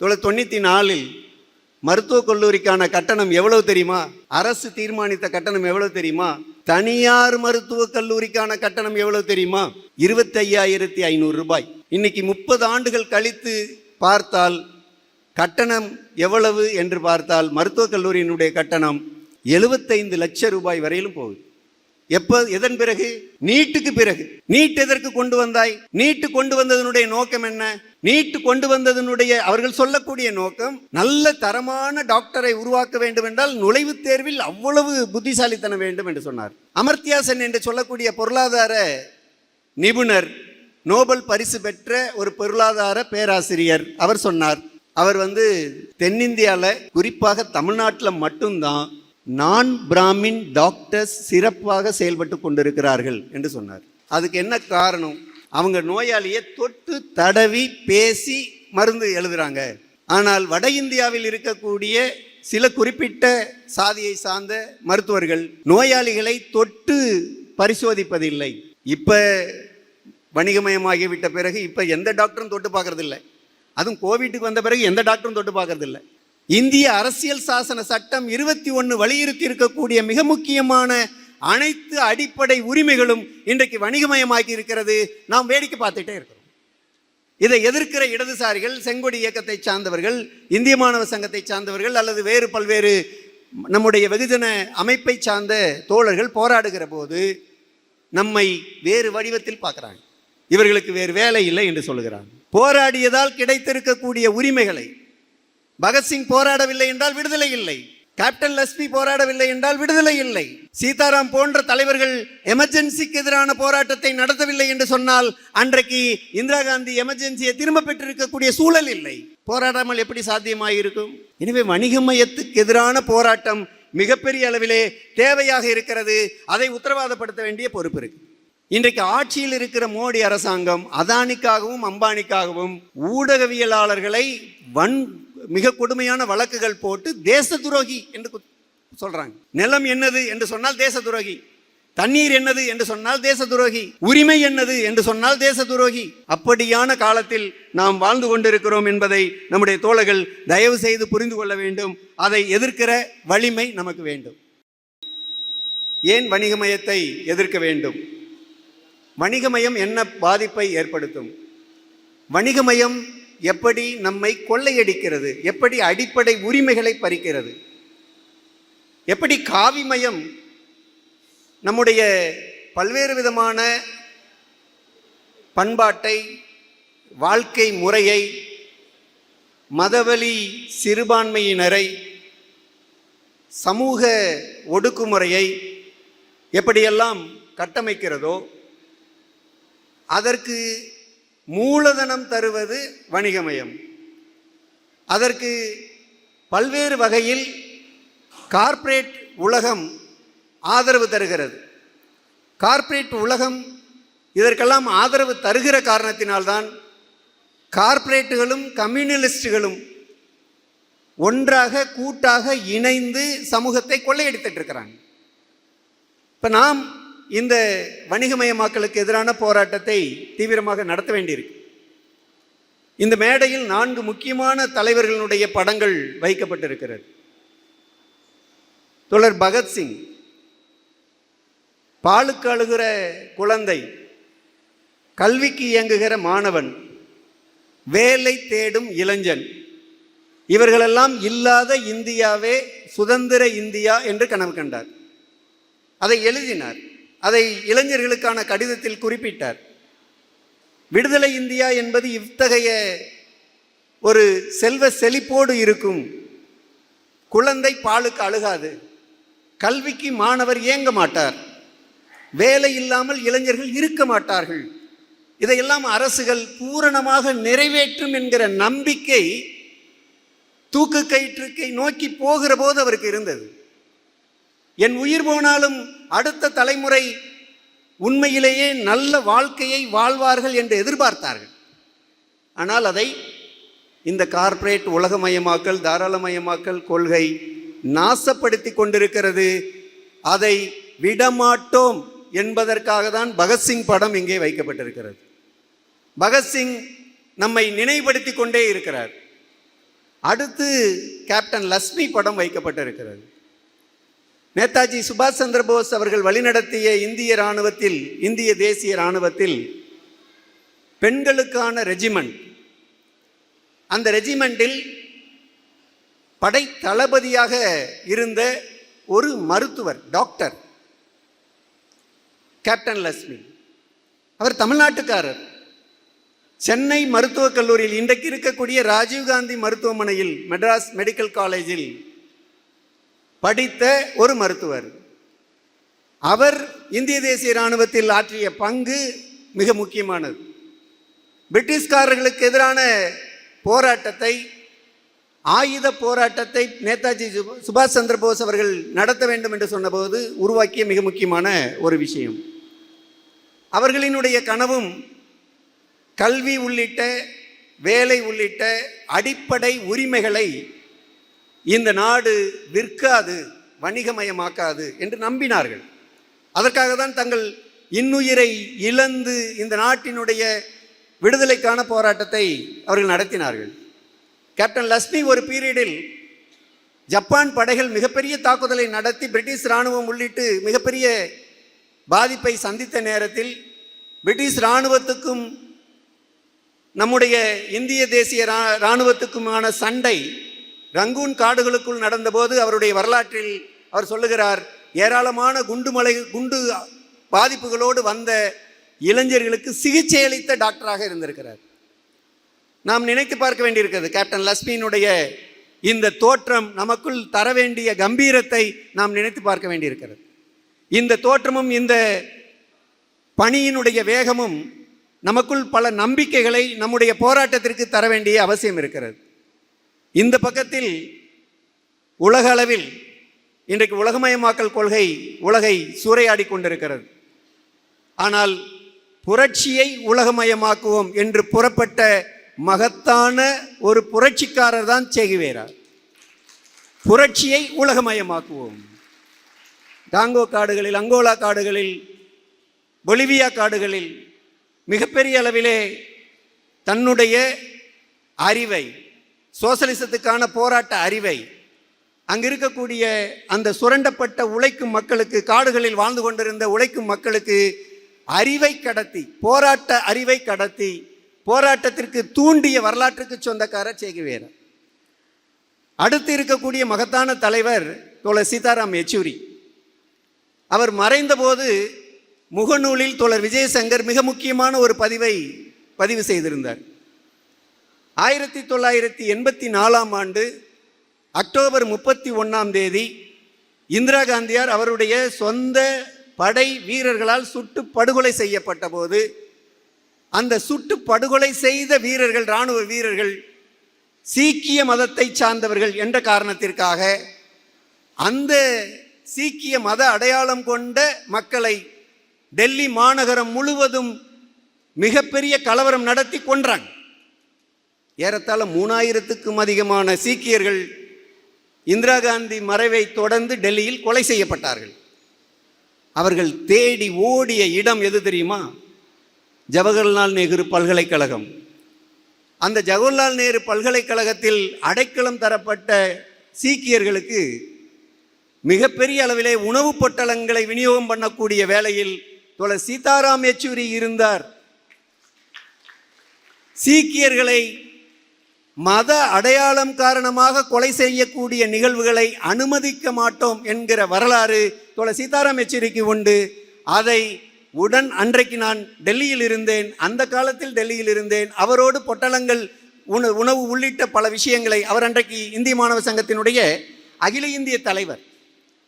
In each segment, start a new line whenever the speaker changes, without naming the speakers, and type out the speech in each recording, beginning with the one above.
தொள்ளாயிரத்தி தொண்ணூற்றி நாலில் மருத்துவக் கல்லூரிக்கான கட்டணம் எவ்வளவு தெரியுமா? அரசு தீர்மானித்த கட்டணம் எவ்வளவு தெரியுமா? தனியார் மருத்துவக் கல்லூரிக்கான கட்டணம் எவ்வளவு தெரியுமா? இருபத்தி ஐயாயிரத்தி ஐநூறு ரூபாய். இன்னைக்கு முப்பது ஆண்டுகள் கழித்து பார்த்தால் கட்டணம் எவ்வளவு என்று பார்த்தால் மருத்துவக் கல்லூரியினுடைய கட்டணம் எழுபத்தைந்து லட்சம் ரூபாய் வரையிலும் போகுது. எப்போ? எதன் பிறகு? நீட்டுக்கு பிறகு. நீட் எதற்கு கொண்டு வந்தாய்? நீட்டு கொண்டு வந்ததனுடைய நோக்கம் என்ன? நீட்டு கொண்டு வந்ததனுடைய அவர்கள் சொல்லக்கூடிய நோக்கம் நல்ல தரமான டாக்டரை உருவாக்க வேண்டும் என்றால் நுழைவுத் தேர்வில் அவ்வளவு புத்திசாலித்தனம் வேண்டும் என்று சொன்னார். அமர்த்தியா சென் என்று சொல்லக்கூடிய பொருளாதார நிபுணர் நோபல் பரிசு பெற்ற ஒரு பொருளாதார பேராசிரியர் அவர் சொன்னார். அவர் வந்து தென்னிந்தியாவில் குறிப்பாக தமிழ்நாட்டில் மட்டும்தான் நான் பிராமின் டாக்டர்ஸ் சிறப்பாக செயல்பட்டு கொண்டிருக்கிறார்கள் என்று சொன்னார். அதுக்கு என்ன காரணம்? அவங்க நோயாளியை தொட்டு தடவி பேசி மருந்து எழுதுறாங்க. ஆனால் வட இந்தியாவில் இருக்கக்கூடிய சில குறிப்பிட்ட சாதியை சார்ந்த மருத்துவர்கள் நோயாளிகளை தொட்டு பரிசோதிப்பதில்லை. இப்போ வணிகமயமாகிவிட்ட பிறகு இப்போ எந்த டாக்டரும் தொட்டு பார்க்கறதில்ல. அதுவும் கோவிட்டுக்கு வந்த பிறகு எந்த டாக்டரும் தொட்டு பார்க்கறதில்ல. இந்திய அரசியல் சாசன சட்டம் இருபத்தி ஒன்று வலியுறுத்தி இருக்கக்கூடிய மிக முக்கியமான அனைத்து அடிப்படை உரிமைகளும் இன்றைக்கு வணிகமயமாக்கி இருக்கிறது. நாம் வேடிக்கை பார்த்துட்டே இருக்கிறோம். இதை எதிர்க்கிற இடதுசாரிகள் செங்கொடி இயக்கத்தை சார்ந்தவர்கள் இந்திய மாணவ சங்கத்தை சார்ந்தவர்கள் அல்லது வேறு பல்வேறு நம்முடைய வெகுஜன அமைப்பை சார்ந்த தோழர்கள் போராடுகிற போது நம்மை வேறு வடிவத்தில் பார்க்குறாங்க. இவர்களுக்கு வேறு வேலை இல்லை என்று சொல்லுகிறாங்க. போராடியதால் கிடைத்திருக்கக்கூடிய உரிமைகளை பகத்சிங் போராடவில்லை என்றால் விடுதலை இல்லை. கேப்டன் லஸ்மி போராடவில்லை என்றால் விடுதலை இல்லை. சீதாராம் போன்ற தலைவர்கள் எமர்ஜென்சிக்கு எதிரான போராட்டத்தை நடத்தவில்லை என்று சொன்னால் அன்றைக்கு இந்திரா காந்தி எமர்ஜென்சியை திரும்ப பெற்றிருக்கக்கூடிய சூழல் இல்லை. போராடாமல் எப்படி சாத்தியமாயிருக்கும்? எனவே வணிகமயத்துக்கு எதிரான போராட்டம் மிகப்பெரிய அளவிலே தேவையாக இருக்கிறது. அதை உத்தரவாதப்படுத்த வேண்டிய பொறுப்பு இருக்கு. இன்றைக்கு ஆட்சியில் இருக்கிற மோடி அரசாங்கம் அதானிக்காகவும் அம்பானிக்காகவும் ஊடகவியலாளர்களை வன் மிக கொடுமையான வழக்குகள் போட்டு தேச துரோகி என்று சொல்றாங்க. நிலம் என்னது என்று சொன்னால் தேச துரோகி தண்ணீர் என்னது என்று சொன்னால் தேச துரோகி உரிமை என்னது என்று சொன்னால் தேச துரோகி அப்படியான காலத்தில் நாம் வாழ்ந்து கொண்டிருக்கிறோம் என்பதை நம்முடைய தோழர்கள் தயவு செய்து புரிந்து கொள்ள வேண்டும். அதை எதிர்க்கிற வலிமை நமக்கு வேண்டும். ஏன் வணிகமயத்தை எதிர்க்க வேண்டும்? வணிகமயம் என்ன பாதிப்பை ஏற்படுத்தும்? வணிகமயம் எப்படி நம்மை கொள்ளையடிக்கிறது? எப்படி அடிப்படை உரிமைகளை பறிக்கிறது? எப்படி காவிமயம் நம்முடைய பல்வேறு விதமான பண்பாட்டை வாழ்க்கை முறையை மதவழி சிறுபான்மையினரை சமூக ஒடுக்குமுறையை எப்படியெல்லாம் கட்டமைக்கிறதோ அதற்கு மூலதனம் தருவது வணிகமயம். அதற்கு பல்வேறு வகையில் கார்ப்பரேட் உலகம் ஆதரவு தருகிறது. கார்ப்பரேட் உலகம் இதற்கெல்லாம் ஆதரவு தருகிற காரணத்தினால்தான் கார்ப்பரேட்டுகளும் கம்யூனலிஸ்டுகளும் ஒன்றாக கூட்டாக இணைந்து சமூகத்தை கொள்ளையடித்துட்டு இருக்கிறாங்க. இப்போ நாம் இந்த வணிகமயமாக்கலுக்கு எதிரான போராட்டத்தை தீவிரமாக நடத்த வேண்டியிருக்கு. இந்த மேடையில் நான்கு முக்கியமான தலைவர்களுடைய படங்கள் வைக்கப்பட்டிருக்கிறது. தொடர் பகத்சிங் பாலுக்கு அழுகிற குழந்தை கல்விக்கு இயங்குகிற மாணவன் வேலை தேடும் இளைஞன் இவர்களெல்லாம் இல்லாத இந்தியாவே சுதந்திர இந்தியா என்று கனவு கண்டார். அதை எழுதினார். அதை இளைஞர்களுக்கான கடிதத்தில் குறிப்பிட்டார். விடுதலை இந்தியா என்பது இத்தகைய ஒரு செல்வ செழிப்போடு இருக்கும் குழந்தை பாலுக்கு அழுகாது. கல்விக்கு மாணவர் இயங்க மாட்டார். வேலை இல்லாமல் இளைஞர்கள் இருக்க மாட்டார்கள். இதையெல்லாம் அரசுகள் பூரணமாக நிறைவேற்றும் என்கிற நம்பிக்கை தூக்கு கயிற்றுக்கை நோக்கி போகிற போது அவருக்கு இருந்தது. என் உயிர் போனாலும் அடுத்த தலைமுறை உண்மையிலேயே நல்ல வாழ்க்கையை வாழ்வார்கள் என்று எதிர்பார்த்தார்கள். ஆனால் அதை இந்த கார்ப்பரேட் உலகமயமாக்கல் தாராளமயமாக்கல் கொள்கை நாசப்படுத்தி கொண்டிருக்கிறது. அதை விடமாட்டோம் என்பதற்காக தான் பகத்சிங் படம் இங்கே வைக்கப்பட்டிருக்கிறது. பகத்சிங் நம்மை நினைவுபடுத்தி கொண்டே இருக்கிறார். அடுத்து கேப்டன் லக்ஷ்மி படம் வைக்கப்பட்டிருக்கிறது. நேதாஜி சுபாஷ் சந்திரபோஸ் அவர்கள் வழிநடத்திய இந்திய இராணுவத்தில் இந்திய தேசிய இராணுவத்தில் பெண்களுக்கான ரெஜிமெண்ட். அந்த ரெஜிமெண்டில் படை தளபதியாக இருந்த ஒரு மருத்துவர் டாக்டர் கேப்டன் லக்ஷ்மி அவர் தமிழ்நாட்டுக்காரர். சென்னை மருத்துவக் கல்லூரியில் இன்றைக்கு இருக்கக்கூடிய ராஜீவ்காந்தி மருத்துவமனையில் மெட்ராஸ் மெடிக்கல் காலேஜில் படித்த ஒரு மருத்துவர். அவர் இந்திய தேசிய இராணுவத்தில் ஆற்றிய பங்கு மிக முக்கியமானது. பிரிட்டிஷ்காரர்களுக்கு எதிரான போராட்டத்தை ஆயுத போராட்டத்தை நேதாஜி சுபா- சுபாஷ் சந்திர போஸ் அவர்கள் நடத்த வேண்டும் என்று சொன்னபோது உருவாக்கிய மிக முக்கியமான ஒரு விஷயம். அவர்களினுடைய கனவும் கல்வி உள்ளிட்ட வேலை உள்ளிட்ட அடிப்படை உரிமைகளை இந்த நாடு விற்காது வணிகமயமாக்காது என்று நம்பினார்கள். அதற்காக தான் தங்கள் இன்னுயிரை இழந்து இந்த நாட்டினுடைய விடுதலைக்கான போராட்டத்தை அவர்கள் நடத்தினார்கள். கேப்டன் லஸ்மி ஒரு பீரியடில் ஜப்பான் படைகள் மிகப்பெரிய தாக்குதலை நடத்தி பிரிட்டிஷ் இராணுவம் உள்ளிட்டு மிகப்பெரிய பாதிப்பை சந்தித்த நேரத்தில் பிரிட்டிஷ் இராணுவத்துக்கும் நம்முடைய இந்திய தேசிய ரா- இராணுவத்துக்குமான சண்டை ரங்கூன் காடுகளுக்குள் நடந்தபோது அவருடைய வரலாற்றில் அவர் சொல்லுகிறார் ஏராளமான குண்டுமலை குண்டு பாதிப்புகளோடு வந்த இளைஞர்களுக்கு சிகிச்சை அளித்த டாக்டராக இருந்திருக்கிறார். நாம் நினைத்து பார்க்க வேண்டியிருக்கிறது கேப்டன் லக்ஷ்மியினுடைய இந்த தோற்றம் நமக்குள் தர வேண்டிய கம்பீரத்தை நாம் நினைத்து பார்க்க வேண்டியிருக்கிறது. இந்த தோற்றமும் இந்த பணியினுடைய வேகமும் நமக்குள் பல நம்பிக்கைகளை நம்முடைய போராட்டத்திற்கு தர வேண்டிய அவசியம் இருக்கிறது. இந்த பக்கத்தில் உலக அளவில் இன்றைக்கு உலகமயமாக்கல் கொள்கை உலகை சூறையாடி கொண்டிருக்கிறது. ஆனால் புரட்சியை உலகமயமாக்குவோம் என்று புறப்பட்ட மகத்தான ஒரு புரட்சிக்காரர் தான் சேகுவேரா. புரட்சியை உலகமயமாக்குவோம். டாங்கோ காடுகளில் அங்கோலா காடுகளில் பொலிவியா காடுகளில் மிகப்பெரிய அளவிலே தன்னுடைய அறிவை சோசலிசத்துக்கான போராட்ட அறிவை அங்கு இருக்கக்கூடிய அந்த சுரண்டப்பட்ட உழைக்கும் மக்களுக்கு காடுகளில் வாழ்ந்து கொண்டிருந்த உழைக்கும் மக்களுக்கு அறிவை கடத்தி போராட்ட அறிவை கடத்தி போராட்டத்திற்கு தூண்டிய வரலாற்றுக்கு சொந்தக்காரர் சேகுவேரா அடுத்து இருக்கக்கூடிய மகத்தான தலைவர் தோழர் சீதாராம் யெச்சூரி. அவர் மறைந்தபோது முகநூலில் தோழர் விஜயசங்கர் மிக முக்கியமான ஒரு பதிவை பதிவு செய்திருந்தார். ஆயிரத்தி தொள்ளாயிரத்தி எண்பத்தி நாலாம் ஆண்டு அக்டோபர் முப்பத்தி ஒன்றாம் தேதி இந்திரா காந்தியார் அவருடைய சொந்த படை வீரர்களால் சுட்டு படுகொலை செய்யப்பட்ட போது அந்த சுட்டு படுகொலை செய்த வீரர்கள் இராணுவ வீரர்கள் சீக்கிய மதத்தை சார்ந்தவர்கள் என்ற காரணத்திற்காக அந்த சீக்கிய மத அடையாளம் கொண்ட மக்களை டெல்லி மாநகரம் முழுவதும் மிகப்பெரிய கலவரம் நடத்தி கொன்றாங்க. ஏறத்தாழ மூணாயிரத்துக்கும் அதிகமான சீக்கியர்கள் இந்திரா காந்தி மறைவை தொடர்ந்து டெல்லியில் கொலை செய்யப்பட்டார்கள். அவர்கள் தேடி ஓடிய இடம் எது தெரியுமா? ஜவஹர்லால் நேரு பல்கலைக்கழகம். அந்த ஜவஹர்லால் நேரு பல்கலைக்கழகத்தில் அடைக்கலம் தரப்பட்ட சீக்கியர்களுக்கு மிகப்பெரிய அளவிலே உணவுப் பொட்டலங்களை விநியோகம் பண்ணக்கூடிய வேளையில் தோழர் சீதாராம் யெச்சூரி இருந்தார். சீக்கியர்களை மத அடையாளம் காரணமாக கொலை செய்யக்கூடிய நிகழ்வுகளை அனுமதிக்க மாட்டோம் என்கிற வரலாறு தோழ சீதாராம் எச்சரிக்கை உண்டு. அதை உடன் அன்றைக்கு நான் டெல்லியில் இருந்தேன். அந்த காலத்தில் டெல்லியில் இருந்தேன். அவரோடு பொட்டலங்கள் உண உணவு உள்ளிட்ட பல விஷயங்களை அவர் அன்றைக்கு இந்திய மாணவ சங்கத்தினுடைய அகில இந்திய தலைவர்.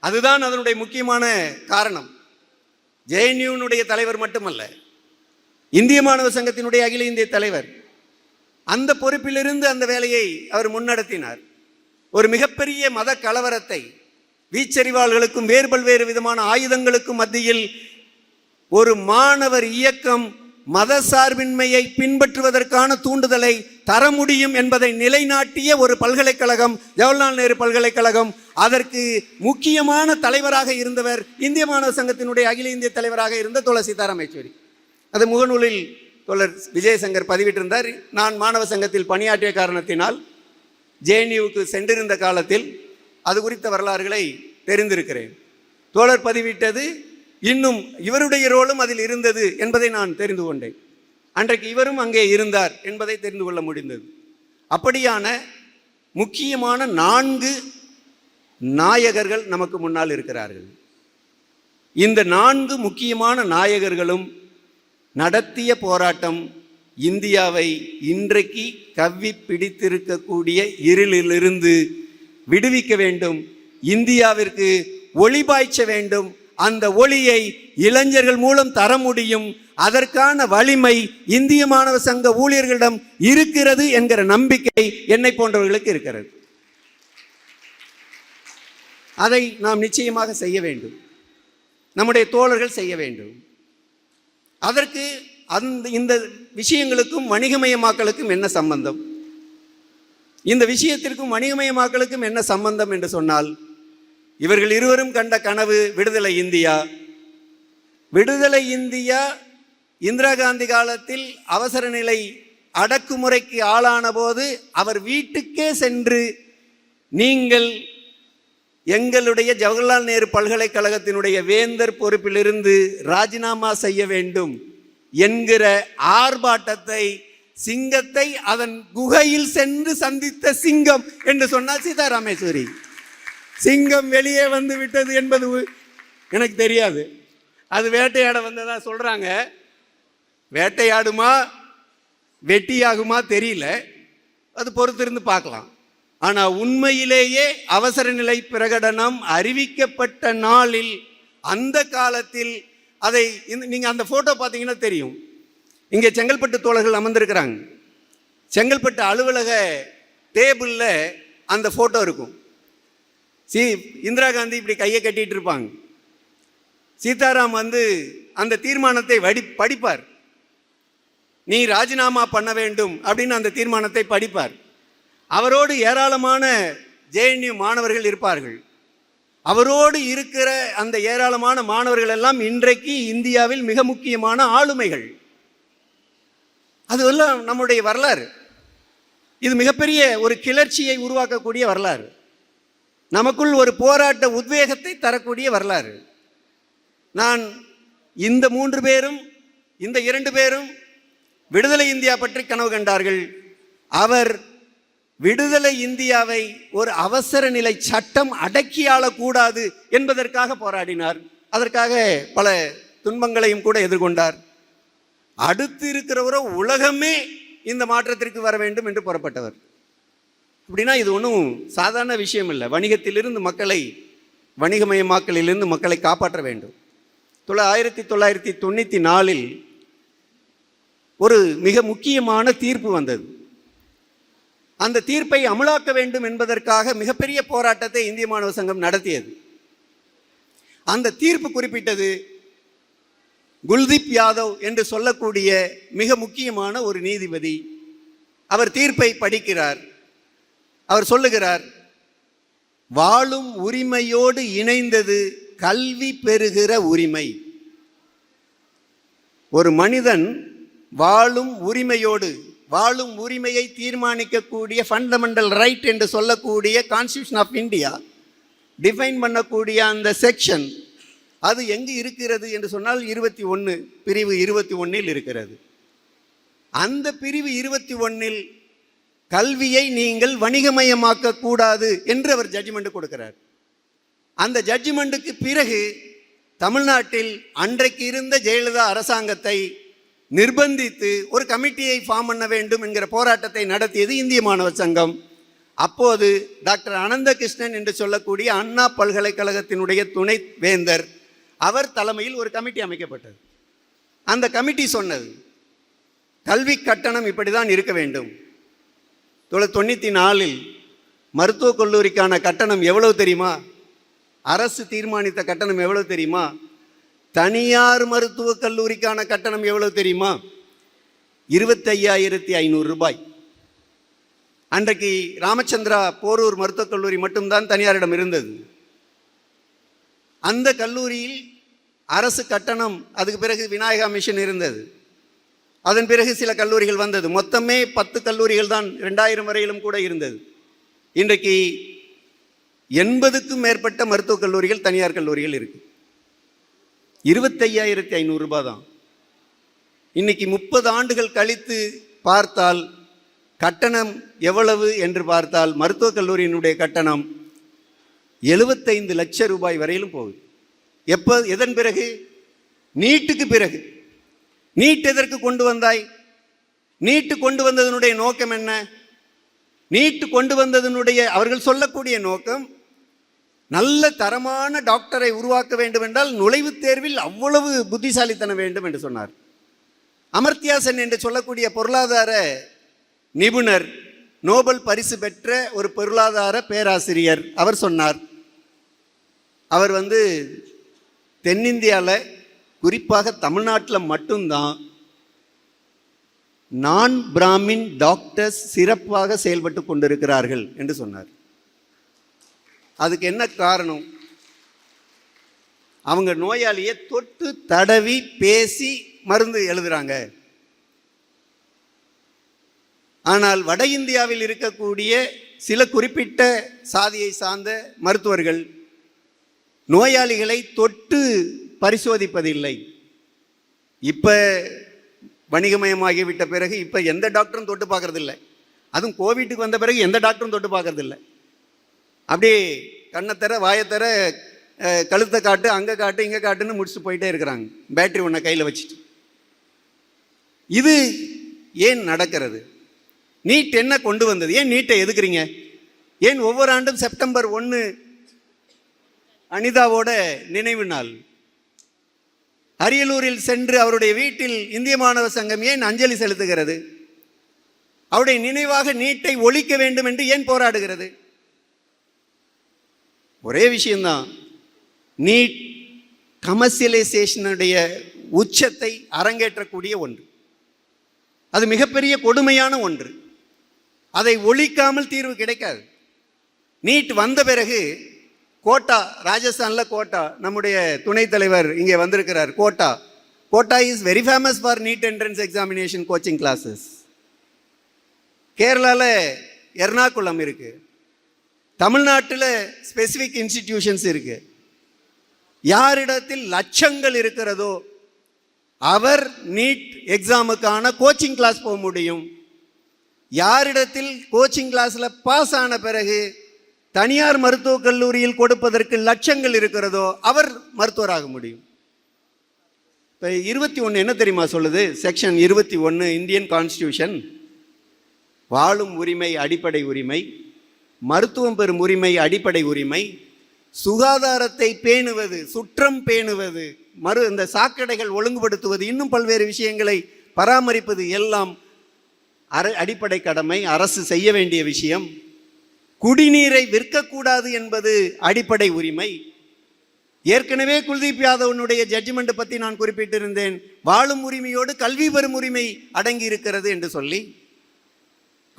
அதுதான் அதனுடைய முக்கியமான காரணம். ஜேஎன்யூனுடைய தலைவர் மட்டுமல்ல இந்திய மாணவ சங்கத்தினுடைய அகில இந்திய தலைவர் அந்த பொறுப்பிலிருந்து அந்த வேலையை அவர் முன்னடத்தினார். ஒரு மிகப்பெரிய மத கலவரத்தை வீச்சரிவாள்களுக்கும் வேறு பல்வேறு விதமான ஆயுதங்களுக்கும் மத்தியில் ஒரு மாணவர் இயக்கம் மத சார்பின்மையை பின்பற்றுவதற்கான தூண்டுதலை தர முடியும் என்பதை நிலைநாட்டிய ஒரு பல்கலைக்கழகம் ஜவஹர்லால் நேரு பல்கலைக்கழகம். அதற்கு முக்கியமான தலைவராக இருந்தவர் இந்திய மாணவ சங்கத்தினுடைய அகில இந்திய தலைவராக இருந்த துளசி சீதாராம் அது முகநூலில் தோழர் விஜயசங்கர் பதிவிட்டிருந்தார். நான் மாணவ சங்கத்தில் பணியாற்றிய காரணத்தினால் ஜேஎன்யூவுக்கு சென்றிருந்த காலத்தில் அது குறித்த வரலாறுகளை தெரிந்திருக்கிறேன். தோழர் பதிவிட்டது இன்னும் இவருடைய ரோலும் அதில் இருந்தது என்பதை நான் தெரிந்து கொண்டேன். அன்றைக்கு இவரும் அங்கே இருந்தார் என்பதை தெரிந்து கொள்ள முடிந்தது. அப்படியான முக்கியமான நான்கு நாயகர்கள் நமக்கு முன்னால் இருக்கிறார்கள். இந்த நான்கு முக்கியமான நாயகர்களும் நடத்திய போராட்டம் இந்தியாவை இன்றைக்கு கவ்வி பிடித்திருக்கக்கூடிய இருளிலிருந்து விடுவிக்க வேண்டும் இந்தியாவிற்கு ஒளி பாய்ச்ச வேண்டும் அந்த ஒளியை இளைஞர்கள் மூலம் தர முடியும் அதற்கான வலிமை இந்திய மாணவ சங்க ஊழியர்களிடம் இருக்கிறது என்கிற நம்பிக்கை என்னை போன்றவர்களுக்கு இருக்கிறது. அதை நாம் நிச்சயமாக செய்ய வேண்டும். நம்முடைய தோழர்கள் செய்ய வேண்டும். அதற்கு அந்த இந்த விஷயங்களுக்கும் வணிகமயமாக்கலுக்கும் என்ன சம்பந்தம்? இந்த விஷயத்திற்கும் வணிகமயமாக்கலுக்கும் என்ன சம்பந்தம் என்று சொன்னால் இவர்கள் இருவரும் கண்ட கனவு விடுதலை இந்தியா. விடுதலை இந்தியா இந்திரா காந்தி காலத்தில் அவசர நிலை அடக்குமுறைக்கு ஆளான போது அவர் வீட்டுக்கே சென்று நீங்கள் எங்களுடைய ஜவஹர்லால் நேரு பல்கலைக்கழகத்தினுடைய வேந்தர் பொறுப்பிலிருந்து ராஜினாமா செய்ய வேண்டும் என்கிற ஆர்ப்பாட்டத்தை சிங்கத்தை அதன் குகையில் சென்று சந்தித்த சிங்கம் என்று சொன்னால் சீதாராமேஸ்வரி. சிங்கம் வெளியே வந்து விட்டது என்பது எனக்கு தெரியாது. அது வேட்டையாட வந்ததா சொல்கிறாங்க வேட்டையாடுமா வெட்டியாகுமா தெரியல. அது பொறுத்திருந்து பார்க்கலாம். ஆனால் உண்மையிலேயே அவசர நிலை பிரகடனம் அறிவிக்கப்பட்ட நாளில் அந்த காலத்தில் அதை நீங்கள் அந்த ஃபோட்டோ பார்த்தீங்கன்னா தெரியும். இங்கே செங்கல்பட்டு தோழர்கள் அமர்ந்திருக்கிறாங்க. செங்கல்பட்டு அலுவலக டேபிளில் அந்த ஃபோட்டோ இருக்கும். சி இந்திரா காந்தி இப்படி கையை கட்டிகிட்டு இருப்பாங்க. சீதாராம் வந்து அந்த தீர்மானத்தை வடி படிப்பார். நீ ராஜினாமா பண்ண வேண்டும் அப்படின்னு அந்த தீர்மானத்தை படிப்பார். அவரோடு ஏராளமான ஜேஎன்யூ மாணவர்கள் இருப்பார்கள். அவரோடு இருக்கிற அந்த ஏராளமான மாணவர்கள் எல்லாம் இன்றைக்கு இந்தியாவில் மிக முக்கியமான ஆளுமைகள். அதுவெல்லாம் நம்முடைய வரலாறு. இது மிகப்பெரிய ஒரு கிளர்ச்சியை உருவாக்கக்கூடிய வரலாறு. நமக்குள் ஒரு போராட்ட உத்வேகத்தை தரக்கூடிய வரலாறு. நான் இந்த மூன்று பேரும் இந்த இரண்டு பேரும் விடுதலை இந்தியா பற்றி கனவு கண்டார்கள். அவர் விடுதலை இந்தியாவை ஒரு அவசர நிலை சட்டம் அடக்கியாளக்கூடாது என்பதற்காக போராடினார். அதற்காக பல துன்பங்களையும் கூட எதிர்கொண்டார். அடுத்து இருக்கிறவரோ உலகமே இந்த மாற்றத்திற்கு வர வேண்டும் என்று புறப்பட்டவர். அப்படின்னா இது ஒன்றும் சாதாரண விஷயம் இல்லை. வணிகத்திலிருந்து மக்களை வணிகமயமாக்கலிலிருந்து மக்களை காப்பாற்ற வேண்டும். தொள்ள ஆயிரத்தி தொள்ளாயிரத்தி தொண்ணூற்றி நாலில் ஒரு மிக முக்கியமான தீர்ப்பு வந்தது. அந்த தீர்ப்பை அமலாக்க வேண்டும் என்பதற்காக மிகப்பெரிய போராட்டத்தை இந்திய மாணவ சங்கம் நடத்தியது. அந்த தீர்ப்பு குறிப்பிட்டது குல்தீப் யாதவ் என்று சொல்லக்கூடிய மிக முக்கியமான ஒரு நீதிபதி. அவர் தீர்ப்பை படிக்கிறார். அவர் சொல்லுகிறார் வாழும் உரிமையோடு இணைந்தது கல்வி பெறுகிற உரிமை. ஒரு மனிதன் வாழும் உரிமையோடு வாழும் உரிமையை தீர்மானிக்கக்கூடிய ஃபண்டமெண்டல் ரைட் என்று சொல்லக்கூடிய கான்ஸ்டியூஷன் ஆஃப் இந்தியா டிஃபைன் பண்ணக்கூடிய அந்த செக்ஷன் அது எங்கு இருக்கிறது என்று சொன்னால் இருபத்தி ஒன்று பிரிவு இருபத்தி ஒன்றில் இருக்கிறது. அந்த பிரிவு இருபத்தி ஒன்றில் கல்வியை நீங்கள் வணிகமயமாக்க கூடாது என்று அவர் ஜட்ஜ்மெண்ட் கொடுக்கிறார். அந்த ஜட்ஜ்மெண்ட்டுக்கு பிறகு தமிழ்நாட்டில் அன்றைக்கு இருந்த ஜெயலலிதா அரசாங்கத்தை நிர்பந்தித்து ஒரு கமிட்டியை ஃபார்ம் பண்ண வேண்டும் என்கிற போராட்டத்தை நடத்தியது இந்திய மாணவர் சங்கம். அப்போது டாக்டர் அனந்தகிருஷ்ணன் என்று சொல்லக்கூடிய அண்ணா பல்கலைக்கழகத்தினுடைய துணை வேந்தர் அவர் தலைமையில் ஒரு கமிட்டி அமைக்கப்பட்டது. அந்த கமிட்டி சொன்னது கல்வி கட்டணம் இப்படி தான் இருக்க வேண்டும். தொள்ளாயிரத்தி தொண்ணூற்றி நாலில் மருத்துவக் கல்லூரிக்கான கட்டணம் எவ்வளவு தெரியுமா? அரசு தீர்மானித்த கட்டணம் எவ்வளவு தெரியுமா? தனியார் மருத்துவக் கல்லூரிக்கான கட்டணம் எவ்வளவு தெரியுமா? இருபத்தையாயிரத்தி ஐநூறு ரூபாய். அன்றைக்கு ராமச்சந்திரா போரூர் மருத்துவக் கல்லூரி மட்டும்தான் தனியாரிடம் இருந்தது. அந்த கல்லூரியில் அரசு கட்டணம் அதுக்கு பிறகு விநாயகா மிஷன் இருந்தது. அதன் பிறகு சில கல்லூரிகள் வந்தது. மொத்தமே பத்து கல்லூரிகள் தான் ரெண்டாயிரம் வரையிலும் கூட இருந்தது. இன்றைக்கு எண்பதுக்கும் மேற்பட்ட மருத்துவக் கல்லூரிகள் தனியார் கல்லூரிகள் இருக்குது இருபத்தையாயிரத்தி ஐநூறுரூபா தான் இன்னைக்கு முப்பது ஆண்டுகள் கழித்து பார்த்தால் கட்டணம் எவ்வளவு என்று பார்த்தால் மருத்துவக் கல்லூரியினுடைய கட்டணம் எழுபத்தைந்து லட்சம் ரூபாய் வரையிலும் போகுது. எப்போ எதன் பிறகு? நீட்டுக்கு பிறகு. நீட் எதற்கு கொண்டு வந்தாய்? நீட்டு கொண்டு வந்ததனுடைய நோக்கம் என்ன? நீட்டு கொண்டு வந்ததனுடைய அவர்கள் சொல்லக்கூடிய நோக்கம் நல்ல தரமான டாக்டரை உருவாக்க வேண்டும் என்றால் நுழைவுத் தேர்வில் அவ்வளவு புத்திசாலித்தனம் வேண்டும் என்று சொன்னார். அமர்த்தியா சென் என்று சொல்லக்கூடிய பொருளாதார நிபுணர் நோபல் பரிசு பெற்ற ஒரு பொருளாதார பேராசிரியர் அவர் சொன்னார். அவர் வந்து தென்னிந்தியாவில் குறிப்பாக தமிழ்நாட்டில் மட்டும்தான் நான் பிராமின் டாக்டர்ஸ் சிறப்பாக செயல்பட்டு கொண்டிருக்கிறார்கள் என்று சொன்னார். அதுக்கு என்ன காரணம்? அவங்க நோயாளியை தொட்டு தடவி பேசி மருந்து எழுதுறாங்க. ஆனால் வட இந்தியாவில் இருக்கக்கூடிய சில குறிப்பிட்ட சாதியை சார்ந்த மருத்துவர்கள் நோயாளிகளை தொட்டு பரிசோதிப்பதில்லை. இப்போ வணிகமயமாகிவிட்ட பிறகு இப்போ எந்த டாக்டரும் தொட்டு பார்க்கறதில்ல. அதுவும் கோவிட்டுக்கு வந்த பிறகு எந்த டாக்டரும் தொட்டு பார்க்கறதில்ல. அப்படியே தர வாயத்தர கழுத்தை காட்டு அங்கே காட்டு இங்கே காட்டுன்னு முடிச்சுட்டு போயிட்டே இருக்கிறாங்க. பேட்டரி ஒன்றை கையில் வச்சுட்டு. இது ஏன் நடக்கிறது? நீட் என்ன கொண்டு வந்தது? ஏன் நீட்டை எதுக்குறீங்க? ஏன் ஒவ்வொரு ஆண்டும் செப்டம்பர் ஒன்று அனிதாவோட நினைவு நாள்? அரியலூரில் சென்று அவருடைய வீட்டில் இந்திய மாணவர் சங்கம் ஏன் அஞ்சலி செலுத்துகிறது? அவருடைய நினைவாக நீட்டை ஒழிக்க வேண்டும் என்று ஏன் போராடுகிறது? ஒரே விஷயந்தான் நீட் கமர்சியலைசேஷனுடைய உச்சத்தை அரங்கேற்றக்கூடிய ஒன்று. அது மிகப்பெரிய கொடுமையான ஒன்று. அதை ஒழிக்காமல் தீர்வு கிடைக்காது. நீட் வந்த பிறகு கோட்டா ராஜஸ்தானில் கோட்டா நம்முடைய துணைத் தலைவர் இங்கே வந்திருக்கிறார் Kota. Kota is very famous for NEET entrance examination coaching classes கேரளாவில் எர்ணாகுளம் இருக்குது தமிழ்நாட்டில் ஸ்பெசிஃபிக் இன்ஸ்டிடியூஷன்ஸ் இருக்கு. யாரிடத்தில் லட்சங்கள் இருக்கிறதோ அவர் நீட் எக்ஸாமுக்கான கோச்சிங் கிளாஸ் போக முடியும். யாரிடத்தில் கோச்சிங் கிளாஸில் பாஸ் ஆன பிறகு தனியார் மருத்துவக் கல்லூரியில் கொடுப்பதற்கு லட்சங்கள் இருக்கிறதோ அவர் மருத்துவராக முடியும். இப்போ இருபத்தி ஒன்று என்ன தெரியுமா சொல்லுது? செக்ஷன் இருபத்தி ஒன்று இந்தியன் கான்ஸ்டியூஷன் வாழும் உரிமை அடிப்படை உரிமை. மருத்துவம் பெறும் உரிமை அடிப்படை உரிமை. சுகாதாரத்தை பேணுவது சுற்றம் பேணுவது மறு இந்த சாக்கடைகள் ஒழுங்குபடுத்துவது இன்னும் பல்வேறு விஷயங்களை பராமரிப்பது எல்லாம் அர அடிப்படை கடமை அரசு செய்ய வேண்டிய விஷயம். குடிநீரை விற்கக்கூடாது என்பது அடிப்படை உரிமை. ஏற்கனவே குல்தீப் யாதவனுடைய ஜட்ஜ்மெண்ட் பற்றி நான் குறிப்பிட்டிருந்தேன். வாழும் உரிமையோடு கல்வி பெறும் உரிமை அடங்கி இருக்கிறது என்று சொல்லி.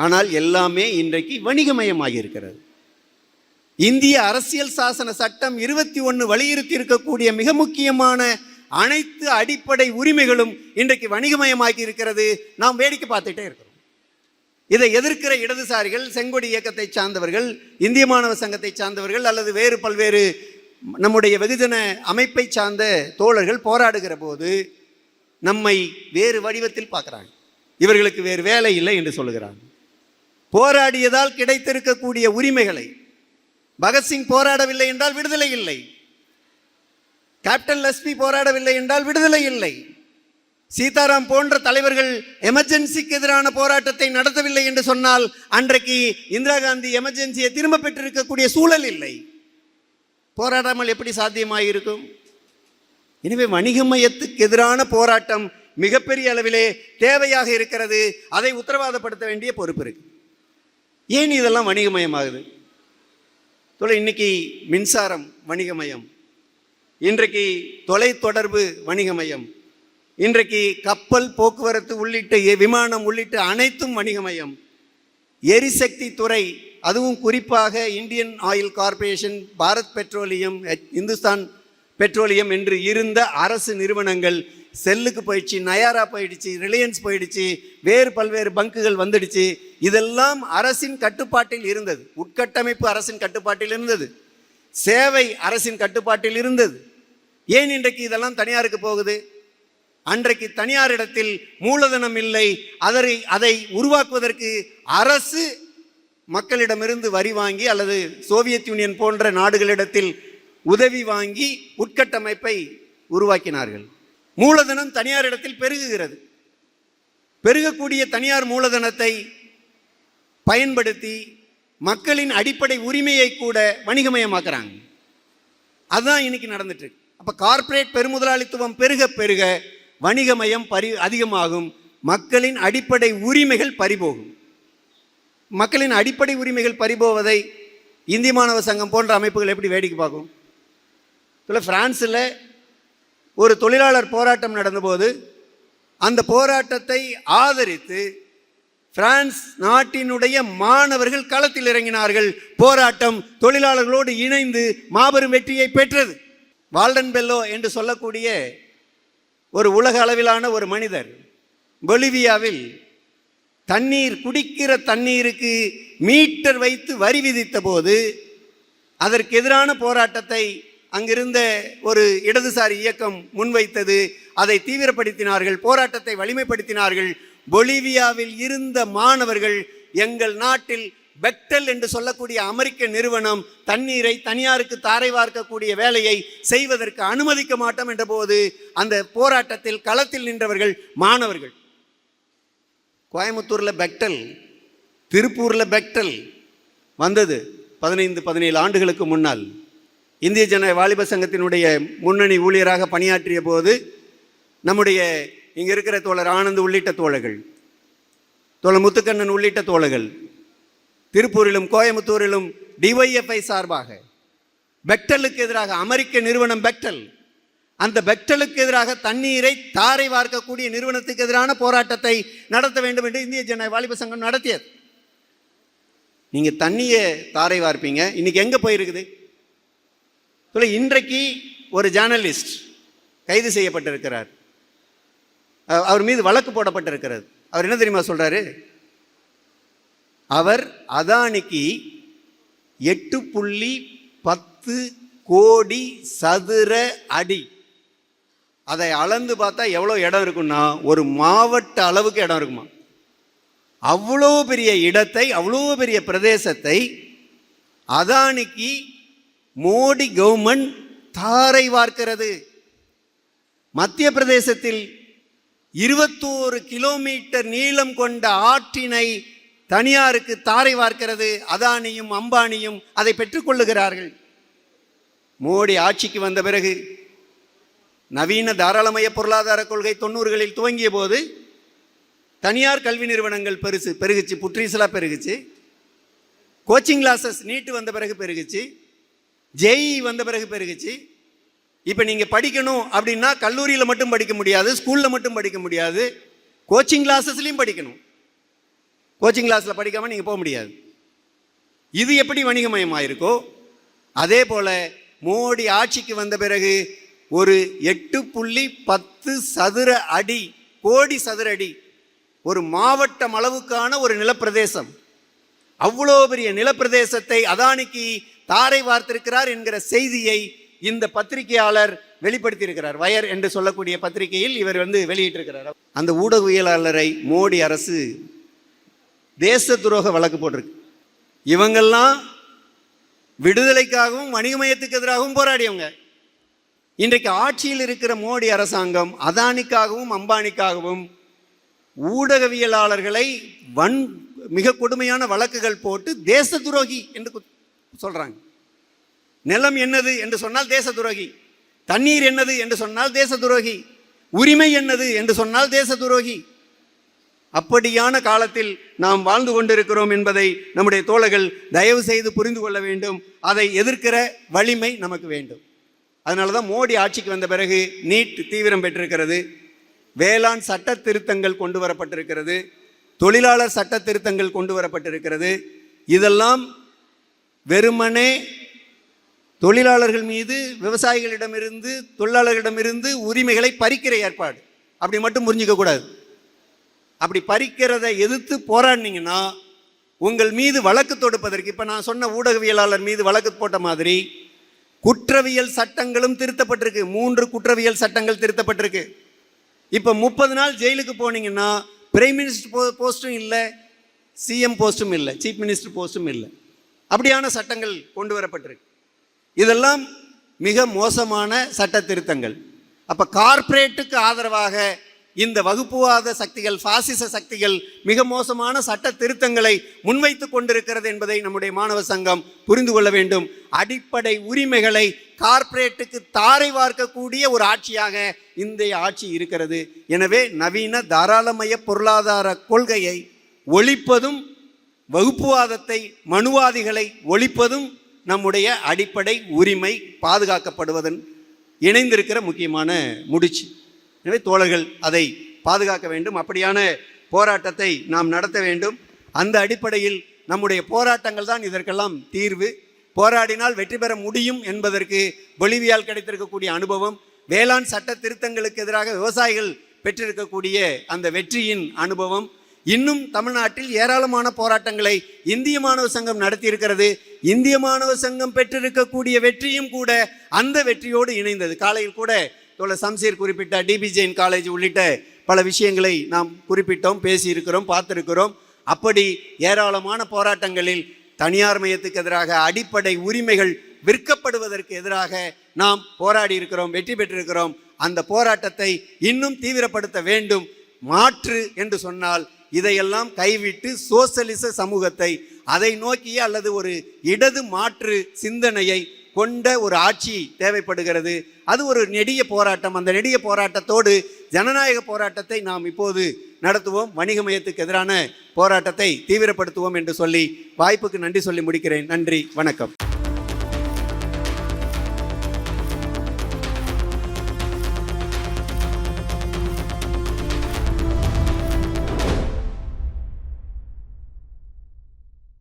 ஆனால் எல்லாமே இன்றைக்கு வணிகமயமாகி இருக்கிறது இந்திய அரசியல் சாசன சட்டம் இருபத்தி ஒன்று வலியுறுத்தி இருக்கக்கூடிய மிக முக்கியமான அனைத்து அடிப்படை உரிமைகளும் இன்றைக்கு வணிகமயமாகி இருக்கிறது நாம் வேடிக்கை பார்த்துட்டே இருக்கிறோம். இதை எதிர்க்கிற இடதுசாரிகள் செங்கொடி இயக்கத்தை சார்ந்தவர்கள் இந்திய மாணவர் சங்கத்தை சார்ந்தவர்கள் அல்லது வேறு பல்வேறு நம்முடைய வெகுஜன அமைப்பை சார்ந்த தோழர்கள் போராடுகிற போது நம்மை வேறு வடிவத்தில் பார்க்குறாங்க. இவர்களுக்கு வேறு வேலை இல்லை என்று சொல்லுகிறாங்க. போராடியதால் கிடைத்திருக்கக்கூடிய உரிமைகளை. பகத்சிங் போராடவில்லை என்றால் விடுதலை இல்லை. கேப்டன் லஸ்மி போராடவில்லை என்றால் விடுதலை இல்லை. சீதாராம் போன்ற தலைவர்கள் எமர்ஜென்சிக்கு எதிரான போராட்டத்தை நடத்தவில்லை என்று சொன்னால் அன்றைக்கு இந்திரா காந்தி எமர்ஜென்சியை திரும்ப பெற்றிருக்கக்கூடிய சூழல் இல்லை. போராடாமல் எப்படி சாத்தியமாயிருக்கும்? எனவே வணிக மையத்துக்கு எதிரான போராட்டம் மிகப்பெரிய அளவிலே தேவையாக இருக்கிறது. அதை உத்தரவாதப்படுத்த வேண்டிய பொறுப்பு இருக்கு. ஏன் இதெல்லாம் வணிகமயமாகுது? தொலை இன்னைக்கு மின்சாரம் வணிகமயம். இன்றைக்கு தொலைத்தொடர்பு வணிகமயம். இன்றைக்கு கப்பல் போக்குவரத்து உள்ளிட்ட எ- விமானம் உள்ளிட்ட அனைத்தும் வணிகமயம். எரிசக்தி துறை அதுவும் குறிப்பாக Indian oil corporation Bharat petroleum Hindustan petroleum என்று இருந்த அரசு நிறுவனங்கள் செல்லுக்கு போயிடுச்சு நயாரா போயிடுச்சு ரிலையன்ஸ் போயிடுச்சு வேறு பல்வேறு பங்குகள் வந்துடுச்சு. இதெல்லாம் அரசின் கட்டுப்பாட்டில் இருந்தது. உட்கட்டமைப்பு அரசின் கட்டுப்பாட்டில் இருந்தது. சேவை அரசின் கட்டுப்பாட்டில் இருந்தது. ஏன் இன்றைக்கு இதெல்லாம் தனியாருக்கு போகுது? அன்றைக்கு தனியாரிடத்தில் மூலதனம் இல்லை. அதை அதை உருவாக்குவதற்கு அரசு மக்களிடமிருந்து வரி வாங்கி அல்லது சோவியத் யூனியன் போன்ற நாடுகளிடத்தில் உதவி வாங்கி உட்கட்டமைப்பை உருவாக்கினார்கள். மூலதனம் தனியார் இடத்தில் பெருகுகிறது. பெருகக்கூடிய தனியார் மூலதனத்தை பயன்படுத்தி மக்களின் அடிப்படை உரிமையை கூட வணிகமயமாக்குறாங்க. அதுதான் இன்னைக்கு நடந்துட்டு இருக்கு அப்போ கார்ப்பரேட் பெருமுதலாளித்துவம் பெருக பெருக வணிகமயம் பரி அதிகமாகும். மக்களின் அடிப்படை உரிமைகள் பறிபோகும். மக்களின் அடிப்படை உரிமைகள் பறிபோவதை இந்திய மாணவ சங்கம் போன்ற அமைப்புகள் எப்படி வேடிக்கை பார்க்கும்? இல்லை ஃப்ரான்ஸில் ஒரு தொழிலாளர் போராட்டம் நடந்தபோது அந்த போராட்டத்தை ஆதரித்து பிரான்ஸ் நாட்டினுடைய மாணவர்கள் களத்தில் இறங்கினார்கள். போராட்டம் தொழிலாளர்களோடு இணைந்து மாபெரும் வெற்றியை பெற்றது. வால்டன் பெல்லோ என்று சொல்லக்கூடிய ஒரு உலக அளவிலான ஒரு மனிதர் பொலிவியாவில் தண்ணீர் குடிக்கிற தண்ணீருக்கு மீட்டர் வைத்து வரி விதித்த போது அதற்கு எதிரான போராட்டத்தை அங்கிருந்த ஒரு இடதுசாரி இயக்கம் முன்வைத்தது. அதை தீவிரப்படுத்தினார்கள் போராட்டத்தை வலிமைப்படுத்தினார்கள். பொலிவியாவில் இருந்த மாணவர்கள் எங்கள் நாட்டில் பெக்டல் என்று சொல்லக்கூடிய அமெரிக்க நிறுவனம் தண்ணீரை தனியாருக்கு தாரை வார்க்கக்கூடிய வேலையை செய்வதற்கு அனுமதிக்க மாட்டோம் என்ற போது அந்த போராட்டத்தில் களத்தில் நின்றவர்கள் மாணவர்கள். கோயம்புத்தூரில் பெக்டல் திருப்பூரில் பெக்டல் வந்தது பதினைந்து பதினேழு ஆண்டுகளுக்கு முன்னால். இந்திய ஜன வாலிப சங்கத்தினுடைய முன்னணி ஊழியராக பணியாற்றிய போது நம்முடைய இங்கே இருக்கிற தோழர் ஆனந்த் உள்ளிட்ட தோழர்கள் தோழர் முத்துக்கண்ணன் உள்ளிட்ட தோழர்கள் திருப்பூரிலும் கோயம்புத்தூரிலும் டிஒய்எஃப்ஐ சார்பாக பெக்டலுக்கு எதிராக அமெரிக்க நிறுவனம் பெக்டல் அந்த பெக்டலுக்கு எதிராக தண்ணீரை தாரை வார்க்கக்கூடிய நிறுவனத்துக்கு எதிரான போராட்டத்தை நடத்த வேண்டும் என்று இந்திய ஜன வாலிப சங்கம் நடத்தியது. நீங்கள் தண்ணியை தாரை வார்ப்பீங்க இன்னைக்கு எங்கே போயிருக்குது? இன்றைக்கு ஒரு ஜேர்னலிஸ்ட் கைது செய்யப்பட்டிருக்கிறார். அவர் மீது வழக்கு போடப்பட்டிருக்கிறது. அவர் என்ன தெரியுமா சொல்கிறாரு அவர் அதானிக்கு எட்டு புள்ளி பத்து கோடி சதுர அடி. அதை அளந்து பார்த்தா எவ்வளோ இடம் இருக்குன்னா ஒரு மாவட்ட அளவுக்கு இடம் இருக்குமா. அவ்வளோ பெரிய இடத்தை அவ்வளோ பெரிய பிரதேசத்தை அதானிக்கு மோடி கவர்மெண்ட் தாரை வார்க்கிறது. மத்திய பிரதேசத்தில் இருபத்தோரு கிலோமீட்டர் நீளம் கொண்ட ஆற்றினை தனியாருக்கு தாரை வார்க்கிறது. அதானியும் அம்பானியும் அதை பெற்றுக்கொள்ளுகிறார்கள் மோடி ஆட்சிக்கு வந்த பிறகு நவீன தாராளமய பொருளாதார கொள்கை தொண்ணூறுகளில் துவங்கிய போது தனியார் கல்வி நிறுவனங்கள் பெருசு பெருகுச்சு புற்றீசலாக பெருகுச்சு. கோச்சிங் கிளாஸஸ் நீட்டு வந்த பிறகு பெருகுச்சு. ஜேஇ வந்த பிறகு பெருகுச்சு இப்போ நீங்கள் படிக்கணும் அப்படின்னா கல்லூரியில் மட்டும் படிக்க முடியாது ஸ்கூலில் மட்டும் படிக்க முடியாது. கோச்சிங் கிளாஸஸ்லையும் படிக்கணும். கோச்சிங் கிளாஸில் படிக்காமல் நீங்கள் போக முடியாது. இது எப்படி வணிகமயமாயிருக்கோ அதே போல் மோடி ஆட்சிக்கு வந்த பிறகு ஒரு எட்டு புள்ளி பத்து சதுர அடி கோடி சதுர அடி ஒரு மாவட்டம் அளவுக்கான ஒரு நிலப்பிரதேசம். அவ்வளோ பெரிய நிலப்பிரதேசத்தை அதானிக்கு தாரை வார்த்திருக்கிறார் என்கிற செய்தியை இந்த பத்திரிகையாளர் வெளிப்படுத்தியிருக்கிறார். வயர் என்று சொல்லக்கூடிய பத்திரிகையில் இவர் வந்து வெளியிட்டிருக்கிறார். அந்த ஊடகவியலாளரை மோடி அரசு தேச துரோக வழக்கு போட்டிருக்கு. இவங்கெல்லாம் விடுதலைக்காகவும் வணிகமயத்துக்கு எதிராகவும் போராடியவங்க. இன்றைக்கு ஆட்சியில் இருக்கிற மோடி அரசாங்கம் அதானிக்காகவும் அம்பானிக்காகவும் ஊடகவியலாளர்களை வன் மிக கொடுமையான வழக்குகள் போட்டு தேச துரோகி என்று சொல்கிறாங்க சொல்றாங்க. நிலம் என்னது என்று சொன்னால் தேச துரோகி. தண்ணீர் என்னது என்று சொன்னால் தேச துரோகி. உரிமை என்னது என்று சொன்னால் தேச துரோகி. அப்படியான காலத்தில் நாம் வாழ்ந்து கொண்டிருக்கிறோம் என்பதை நம்முடைய தோழர்கள் தயவு செய்து புரிந்து கொள்ள வேண்டும். அதை எதிர்க்கிற வலிமை நமக்கு வேண்டும். அதனால தான் மோடி ஆட்சிக்கு வந்த பிறகு நீட் தீவிரம் பெற்றிருக்கிறது. வேளாண் சட்ட திருத்தங்கள் கொண்டு வரப்பட்டிருக்கிறது. தொழிலாளர் சட்ட திருத்தங்கள் கொண்டு வரப்பட்டிருக்கிறது. இதெல்லாம் வெறுமனே தொழிலாளர்கள் மீது விவசாயிகளிடமிருந்து தொழிலாளர்களிடமிருந்து உரிமைகளை பறிக்கிற ஏற்பாடு. அப்படி மட்டும் புரிஞ்சுக்க கூடாது. அப்படி பறிக்கிறதை எதிர்த்து போராடினீங்கன்னா உங்கள் மீது வழக்கு தொடுப்பதற்கு இப்போ நான் சொன்ன ஊடகவியலாளர் மீது வழக்கு போட்ட மாதிரி குற்றவியல் சட்டங்களும் திருத்தப்பட்டிருக்கு. மூன்று குற்றவியல் சட்டங்கள் திருத்தப்பட்டிருக்கு. இப்போ முப்பது நாள் ஜெயிலுக்கு போனீங்கன்னா பிரைம் மினிஸ்டர் போ போஸ்ட்டும் இல்லை சிஎம் போஸ்ட்டும் இல்லை சீஃப் மினிஸ்டர் போஸ்ட்டும் இல்லை. அப்படியான சட்டங்கள் கொண்டு வரப்பட்டிருக்கு. இதெல்லாம் மிக மோசமான சட்ட திருத்தங்கள் அப்போ கார்ப்பரேட்டுக்கு ஆதரவாக இந்த வகுப்புவாத சக்திகள் பாசிச சக்திகள் மிக மோசமான சட்ட திருத்தங்களை முன்வைத்து கொண்டிருக்கிறது என்பதை நம்முடைய மாணவ சங்கம் புரிந்து கொள்ள வேண்டும். அடிப்படை உரிமைகளை கார்ப்பரேட்டுக்கு தாரை வார்க்கக்கூடிய ஒரு ஆட்சியாக இந்திய ஆட்சி இருக்கிறது. எனவே நவீன தாராளமய பொருளாதார கொள்கையை ஒழிப்பதும் வகுப்புவாதத்தை மனுவாதிகளை ஒழிப்பதும் நம்முடைய அடிப்படை உரிமை பாதுகாக்கப்படுவதன் இணைந்திருக்கிற முக்கியமான முடிச்சு. எனவே தோழர்கள் அதை பாதுகாக்க வேண்டும். அப்படியான போராட்டத்தை நாம் நடத்த வேண்டும். அந்த அடிப்படையில் நம்முடைய போராட்டங்கள் தான் இதற்கெல்லாம் தீர்வு. போராடினால் வெற்றி பெற முடியும் என்பதற்கு பொலிவியால் கிடைத்திருக்கக்கூடிய அனுபவம் வேளாண் சட்ட திருத்தங்களுக்கு எதிராக விவசாயிகள் பெற்றிருக்கக்கூடிய அந்த வெற்றியின் அனுபவம் இன்னும் தமிழ்நாட்டில் ஏராளமான போராட்டங்களை இந்திய மாணவ சங்கம் நடத்தியிருக்கிறது. இந்திய மாணவ சங்கம் பெற்றிருக்கக்கூடிய வெற்றியும் கூட அந்த வெற்றியோடு இணைந்தது. காலையில் கூட தோழர் சம்சீர் குறிப்பிட்ட டிபி ஜெயின் காலேஜ் உள்ளிட்ட பல விஷயங்களை நாம் குறிப்பிட்டோம் பேசியிருக்கிறோம் பார்த்திருக்கிறோம். அப்படி ஏராளமான போராட்டங்களில் தனியார் மையத்துக்கு எதிராக அடிப்படை உரிமைகள் விற்கப்படுவதற்கு எதிராக நாம் போராடி இருக்கிறோம் வெற்றி பெற்றிருக்கிறோம். அந்த போராட்டத்தை இன்னும் தீவிரப்படுத்த வேண்டும். மாற்று என்று சொன்னால் இதையெல்லாம் கைவிட்டு சோசலிச சமூகத்தை அதை நோக்கிய அல்லது ஒரு இடது மாற்று சிந்தனையை கொண்ட ஒரு ஆட்சி தேவைப்படுகிறது. அது ஒரு நெடிய போராட்டம். அந்த நெடிய போராட்டத்தோடு ஜனநாயக போராட்டத்தை நாம் இப்போது நடத்துவோம். வணிக மையத்துக்கு எதிரான போராட்டத்தை தீவிரப்படுத்துவோம் என்று சொல்லி வாய்ப்புக்கு நன்றி சொல்லி முடிக்கிறேன். நன்றி. வணக்கம்.